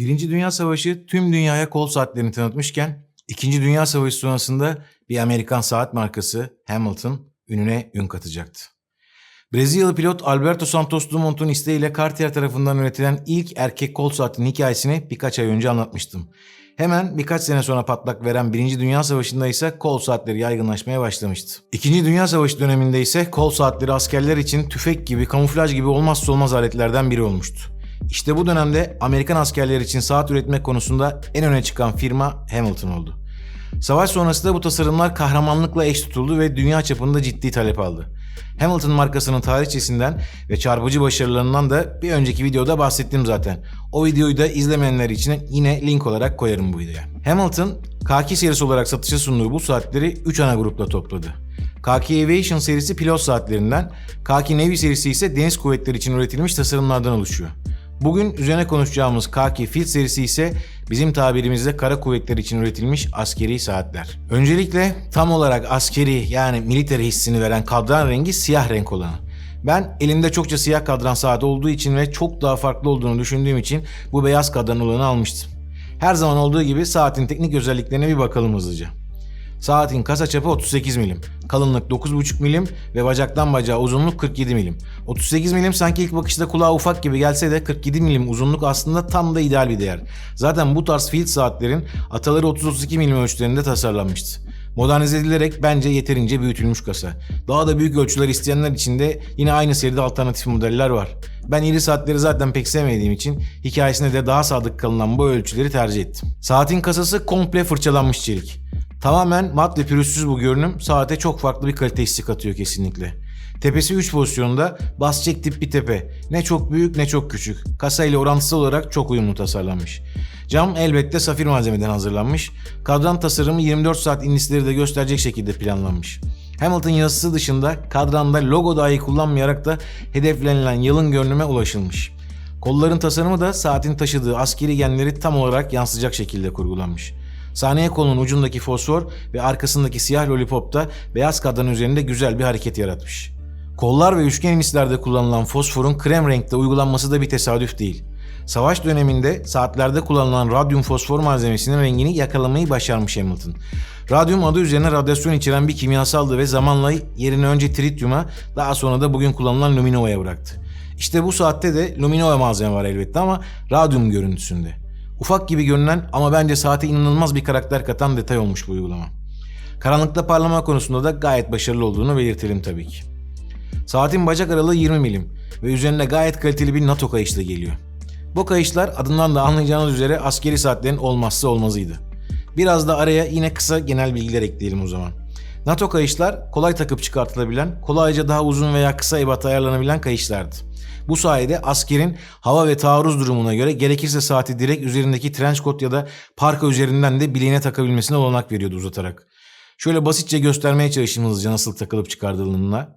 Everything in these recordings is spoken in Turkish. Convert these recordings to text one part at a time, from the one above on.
Birinci Dünya Savaşı tüm dünyaya kol saatlerini tanıtmışken İkinci Dünya Savaşı sonrasında bir Amerikan saat markası Hamilton ününe ün katacaktı. Brezilyalı pilot Alberto Santos Dumont'un isteğiyle Cartier tarafından üretilen ilk erkek kol saatinin hikayesini birkaç ay önce anlatmıştım. Hemen birkaç sene sonra patlak veren Birinci Dünya Savaşı'nda ise kol saatleri yaygınlaşmaya başlamıştı. İkinci Dünya Savaşı döneminde ise kol saatleri askerler için tüfek gibi, kamuflaj gibi olmazsa olmaz aletlerden biri olmuştu. İşte bu dönemde Amerikan askerleri için saat üretmek konusunda en öne çıkan firma Hamilton oldu. Savaş sonrası da bu tasarımlar kahramanlıkla eş tutuldu ve dünya çapında ciddi talep aldı. Hamilton markasının tarihçesinden ve çarpıcı başarılarından da bir önceki videoda bahsettim zaten. O videoyu da izlemeyenler için yine link olarak koyarım bu videoya. Hamilton, Kaki serisi olarak satışa sunduğu bu saatleri 3 ana grupla topladı. Kaki Aviation serisi pilot saatlerinden, Kaki Navy serisi ise deniz kuvvetleri için üretilmiş tasarımlardan oluşuyor. Bugün üzerine konuşacağımız Kaki Field serisi ise bizim tabirimizde kara kuvvetleri için üretilmiş askeri saatler. Öncelikle tam olarak askeri yani military hissini veren kadran rengi siyah renk olanı. Ben elimde çokça siyah kadran saat olduğu için ve çok daha farklı olduğunu düşündüğüm için bu beyaz kadran olanı almıştım. Her zaman olduğu gibi saatin teknik özelliklerine bir bakalım hızlıca. Saatin kasa çapı 38 milim, kalınlık 9,5 milim ve bacaktan bacağa uzunluk 47 milim. 38 milim sanki ilk bakışta kulağa ufak gibi gelse de 47 milim uzunluk aslında tam da ideal bir değer. Zaten bu tarz field saatlerin ataları 30-32 milim ölçülerinde tasarlanmıştı. Modernize edilerek bence yeterince büyütülmüş kasa. Daha da büyük ölçüler isteyenler için de yine aynı seride alternatif modeller var. Ben iri saatleri zaten pek sevmediğim için hikayesine de daha sadık kalınan bu ölçüleri tercih ettim. Saatin kasası komple fırçalanmış çelik. Tamamen mat ve pürüzsüz bu görünüm saate çok farklı bir kalite hissi katıyor kesinlikle. Tepesi 3 pozisyonda bas çek tip bir tepe. Ne çok büyük ne çok küçük. Kasa ile orantısal olarak çok uyumlu tasarlanmış. Cam elbette safir malzemeden hazırlanmış. Kadran tasarımı 24 saat indisleri de gösterecek şekilde planlanmış. Hamilton yazısı dışında kadranda logo dahi kullanmayarak da hedeflenilen yılın görünüme ulaşılmış. Kolların tasarımı da saatin taşıdığı askeri genleri tam olarak yansıtacak şekilde kurgulanmış. Saniye kolunun ucundaki fosfor ve arkasındaki siyah lollipop da beyaz kadran üzerinde güzel bir hareket yaratmış. Kollar ve üçgen inislerde kullanılan fosforun krem renkte uygulanması da bir tesadüf değil. Savaş döneminde saatlerde kullanılan radyum fosfor malzemesinin rengini yakalamayı başarmış Hamilton. Radyum adı üzerine radyasyon içeren bir kimyasaldı ve zamanla yerini önce tritium'a daha sonra da bugün kullanılan luminova'ya bıraktı. İşte bu saatte de luminova malzeme var elbette ama radyum görüntüsünde. Ufak gibi görünen ama bence saate inanılmaz bir karakter katan detay olmuş bu uygulama. Karanlıkta parlama konusunda da gayet başarılı olduğunu belirtelim tabii ki. Saatin bacak aralığı 20 milim ve üzerinde gayet kaliteli bir NATO kayışla geliyor. Bu kayışlar adından da anlayacağınız üzere askeri saatlerin olmazsa olmazıydı. Biraz da araya yine kısa genel bilgiler ekleyelim o zaman. NATO kayışlar kolay takıp çıkartılabilen, kolayca daha uzun veya kısa ebat ayarlanabilen kayışlardı. Bu sayede askerin hava ve taarruz durumuna göre gerekirse saati direkt üzerindeki trench coat ya da parka üzerinden de bileğine takabilmesine olanak veriyordu uzatarak. Şöyle basitçe göstermeye çalışayım hızlıca nasıl takılıp çıkardığını.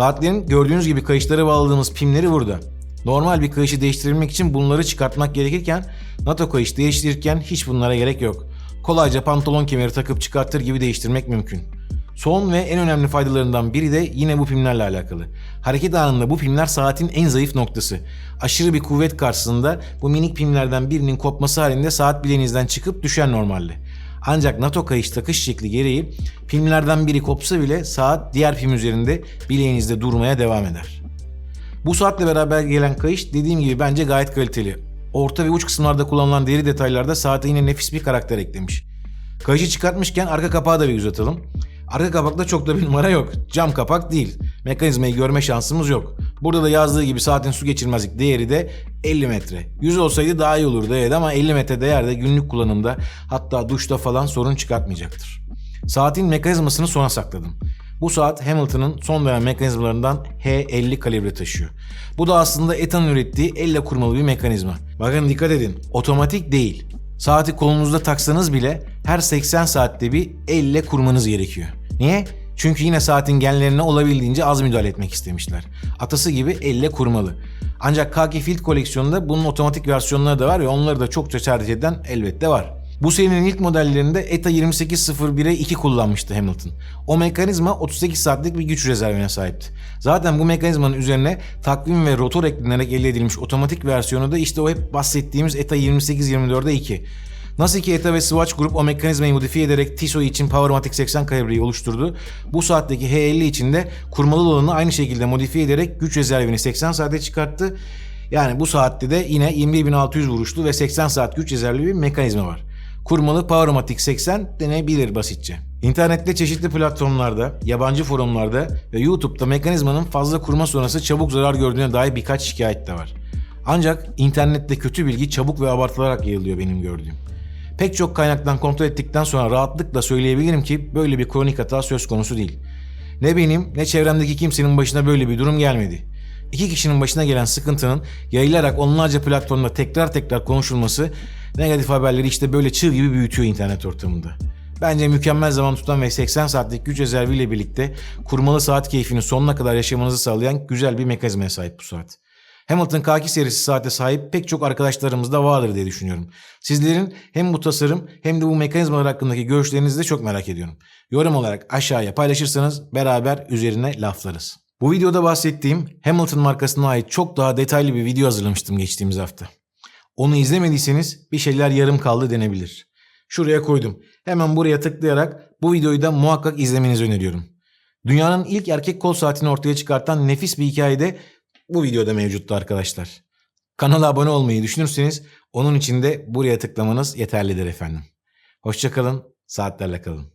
Saatlerin gördüğünüz gibi kayışlara bağladığımız pimleri burada. Normal bir kayışı değiştirebilmek için bunları çıkartmak gerekirken NATO kayış değiştirirken hiç bunlara gerek yok. Kolayca pantolon kemeri takıp çıkartır gibi değiştirmek mümkün. Son ve en önemli faydalarından biri de yine bu pimlerle alakalı. Hareket anında bu pimler saatin en zayıf noktası. Aşırı bir kuvvet karşısında bu minik pimlerden birinin kopması halinde saat bileğinizden çıkıp düşer normalde. Ancak NATO kayış takış şekli gereği pimlerden biri kopsa bile saat diğer pim üzerinde bileğinizde durmaya devam eder. Bu saatle beraber gelen kayış dediğim gibi bence gayet kaliteli. Orta ve uç kısımlarda kullanılan deri detaylarda saate yine nefis bir karakter eklemiş. Kayışı çıkartmışken arka kapağı da bir göz atalım. Arka kapakta çok da bir numara yok. Cam kapak değil. Mekanizmayı görme şansımız yok. Burada da yazdığı gibi saatin su geçirmezlik değeri de 50 metre. 100 olsaydı daha iyi olurdu evet ama 50 metre değer de günlük kullanımda hatta duşta falan sorun çıkartmayacaktır. Saatin mekanizmasını sona sakladım. Bu saat Hamilton'ın son dönem mekanizmalarından H50 kalibre taşıyor. Bu da aslında Ethan'ın ürettiği elle kurmalı bir mekanizma. Bakın dikkat edin, otomatik değil. Saati kolunuzda taksanız bile her 80 saatte bir elle kurmanız gerekiyor. Niye? Çünkü yine saatin genlerine olabildiğince az müdahale etmek istemişler. Atası gibi elle kurmalı. Ancak Kaki Field koleksiyonunda bunun otomatik versiyonları da var ve onları da çokça tercih eden elbette var. Bu serinin ilk modellerinde ETA 2801'e 2 kullanmıştı Hamilton. O mekanizma 38 saatlik bir güç rezervine sahipti. Zaten bu mekanizmanın üzerine takvim ve rotor eklenerek elde edilmiş otomatik versiyonu da işte o hep bahsettiğimiz ETA 2824'e 2. Nasıl ki ETA ve Swatch Group o mekanizmayı modifiye ederek Tissot için Powermatic 80 kalibreyi oluşturdu. Bu saatteki H50 için de kurmalı olanı aynı şekilde modifiye ederek güç rezervini 80 saate çıkarttı. Yani bu saatte de yine 21600 vuruşlu ve 80 saat güç rezervli bir mekanizma var. Kurmalı Powermatic 80 denebilir basitçe. İnternette çeşitli platformlarda, yabancı forumlarda ve YouTube'da mekanizmanın fazla kurma sonrası çabuk zarar gördüğüne dair birkaç şikayet de var. Ancak internette kötü bilgi çabuk ve abartılarak yayılıyor benim gördüğüm. Pek çok kaynaktan kontrol ettikten sonra rahatlıkla söyleyebilirim ki böyle bir kronik hata söz konusu değil. Ne benim ne çevremdeki kimsenin başına böyle bir durum gelmedi. İki kişinin başına gelen sıkıntının yayılarak onlarca platformda tekrar tekrar konuşulması negatif haberleri işte böyle çığ gibi büyütüyor internet ortamında. Bence mükemmel zaman tutan ve 80 saatlik güç rezerviyle birlikte kurmalı saat keyfini sonuna kadar yaşamanızı sağlayan güzel bir mekanizmaya sahip bu saat. Hamilton K2 serisi saate sahip pek çok arkadaşlarımız da vardır diye düşünüyorum. Sizlerin hem bu tasarım hem de bu mekanizmalar hakkındaki görüşlerinizi de çok merak ediyorum. Yorum olarak aşağıya paylaşırsanız beraber üzerine laflarız. Bu videoda bahsettiğim Hamilton markasına ait çok daha detaylı bir video hazırlamıştım geçtiğimiz hafta. Onu izlemediyseniz bir şeyler yarım kaldı denebilir. Şuraya koydum. Hemen buraya tıklayarak bu videoyu da muhakkak izlemenizi öneriyorum. Dünyanın ilk erkek kol saatini ortaya çıkartan nefis bir hikayede bu videoda mevcuttu arkadaşlar. Kanala abone olmayı düşünürseniz onun için de buraya tıklamanız yeterlidir efendim. Hoşçakalın, saatlerle kalın.